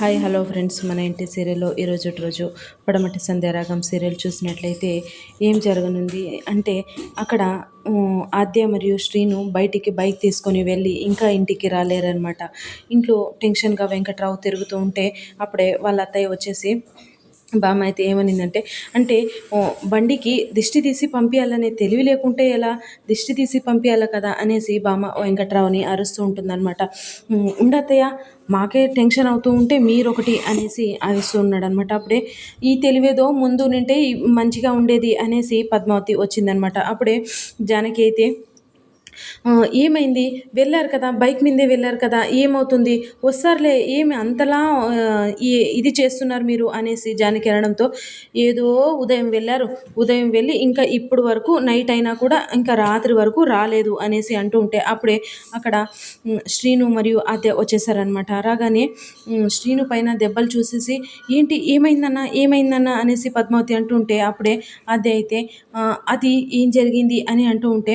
Hi hello friends. మన ఇంటి సీరియల్లో ఈరోజు రోజు పడమటి సంధ్యారాగం సీరియల్ చూసినట్లయితే ఏం జరగనుంది అంటే అక్కడ ఆద్య మరియు శ్రీను బయటికి బైక్ తీసుకొని వెళ్ళి ఇంకా ఇంటికి రాలేరనమాట ఇంట్లో టెన్షన్గా వెంకట్రావు తిరుగుతూ ఉంటే అప్పుడే వాళ్ళ అత్తయ్య వచ్చేసి బామ్మ అయితే ఏమనిందంటే అంటే బండికి దిష్టి తీసి పంపించాలనే తెలివి లేకుంటే ఎలా? దిష్టి తీసి పంపించాలి కదా అనేసి బామ్మ వెంకట్రావుని అరుస్తూ ఉంటుందన్నమాట. ఉండతయ్య మాకే టెన్షన్ అవుతూ ఉంటే మీరొకటి అనేసి అరుస్తూ ఉన్నాడనమాట అప్పుడే ఈ తెలివేదో ముందు నింటే మంచిగా ఉండేది అనేసి పద్మావతి వచ్చిందనమాట అప్పుడే జానకి అయితే ఏమైంది? వెళ్ళారు కదా బైక్ మీదే వెళ్ళారు కదా ఏమవుతుంది? వస్తారులే ఏమి అంతలా ఇది చేస్తున్నారు మీరు అనేసి జానికి అనడంతో ఏదో ఉదయం వెళ్ళారు. ఉదయం వెళ్ళి ఇంకా ఇప్పుడు వరకు నైట్ అయినా కూడా ఇంకా రాత్రి వరకు రాలేదు అనేసి అంటూ ఉంటే అప్పుడే అక్కడ శ్రీను మరియు ఆద్య వచ్చేసారనమాట రాగానే శ్రీను పైన దెబ్బలు చూసేసి ఏంటి? ఏమైందన్నా? ఏమైందన్నా? అనేసి పద్మావతి అంటుంటే అప్పుడే అదే అయితే అది ఏం జరిగింది? అని అంటూ ఉంటే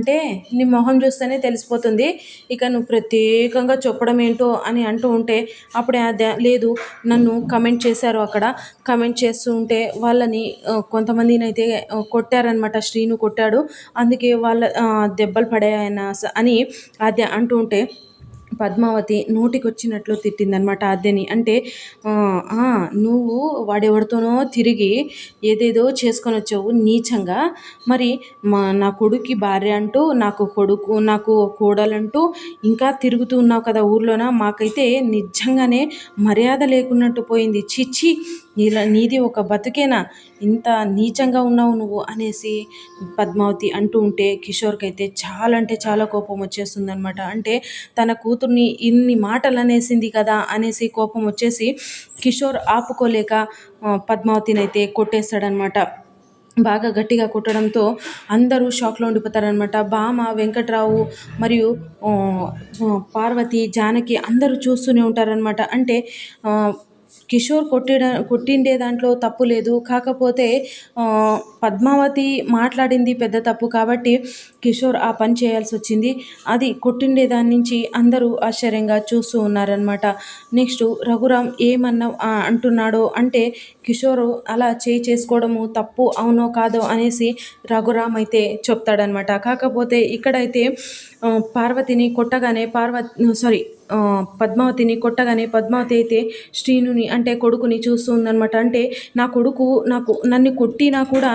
అంటే నీ మొహం చూస్తేనే తెలిసిపోతుంది. ఇక నువ్వు ప్రత్యేకంగా చెప్పడం ఏంటో అని అంటూ ఉంటే అప్పుడే అదే లేదు నన్ను కమెంట్ చేశారు అక్కడ. కమెంట్ చేస్తూ ఉంటే వాళ్ళని కొంతమందిని అయితే కొట్టారనమాట శ్రీను కొట్టాడు. అందుకే వాళ్ళ దెబ్బలు పడాయన స- అని అదే అంటూ ఉంటే పద్మావతి నోటికొచ్చినట్లు తిట్టిందనమాట అద్దెని అంటే నువ్వు వాడెవరితోనో తిరిగి ఏదేదో చేసుకొని వచ్చావు నీచంగా. మరి మా నా కొడుక్కి భార్య అంటూ నాకు కొడుకు నాకు కోడలంటూ ఇంకా తిరుగుతూ ఉన్నావు కదా ఊర్లోన? మాకైతే నిజంగానే మర్యాద లేకున్నట్టు పోయింది. చిచ్చి ఇలా నీది ఒక బతుకేనా? ఇంత నీచంగా ఉన్నావు నువ్వు అనేసి పద్మావతి అంటూ ఉంటే కిషోర్కి అయితే చాలా అంటే చాలా కోపం వచ్చేస్తుంది అనమాట అంటే తన కూతురు కూతుర్ని ఇన్ని మాటలు అనేసింది కదా అనేసి కోపం వచ్చేసి కిషోర్ ఆపుకోలేక పద్మావతినైతే కొట్టేస్తాడనమాట. బాగా గట్టిగా కొట్టడంతో అందరూ షాక్లో ఉండిపోతారనమాట. బామ వెంకట్రావు మరియు పార్వతి జానకి అందరూ చూస్తూనే ఉంటారనమాట. అంటే కిషోర్ కొట్టిన కొట్టిండే దాంట్లో తప్పు లేదు. కాకపోతే పద్మావతి మాట్లాడింది పెద్ద తప్పు కాబట్టి కిషోర్ ఆ పని చేయాల్సి వచ్చింది. అది కొట్టిండే దాని నుంచి అందరూ ఆశ్చర్యంగా చూస్తూ ఉన్నారనమాట నెక్స్ట్ రఘురామ్ ఏమన్నా అంటున్నాడో అంటే కిషోర్ అలా చేయి చేసుకోవడము తప్పు అవునో కాదో అనేసి రఘురామ్ అయితే చెప్తాడనమాట కాకపోతే ఇక్కడైతే పార్వతిని కొట్టగానే పార్వతి సారీ పద్మావతిని కొట్టగానే పద్మావతి అయితే శ్రీనుని అంటే కొడుకుని చూస్తూ ఉందనమాట అంటే నా కొడుకు నాకు నన్ను కొట్టినా కూడా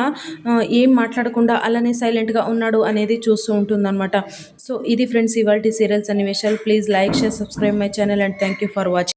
ఏం మాట్లాడకుండా అలానే సైలెంట్గా ఉన్నాడు అనేది చూస్తూ ఉంటుందన్నమాట. సో ఇది ఫ్రెండ్స్ ఇవాళ సీరియల్స్ అన్ని విషయాలు please like share subscribe my channel and thank you for watching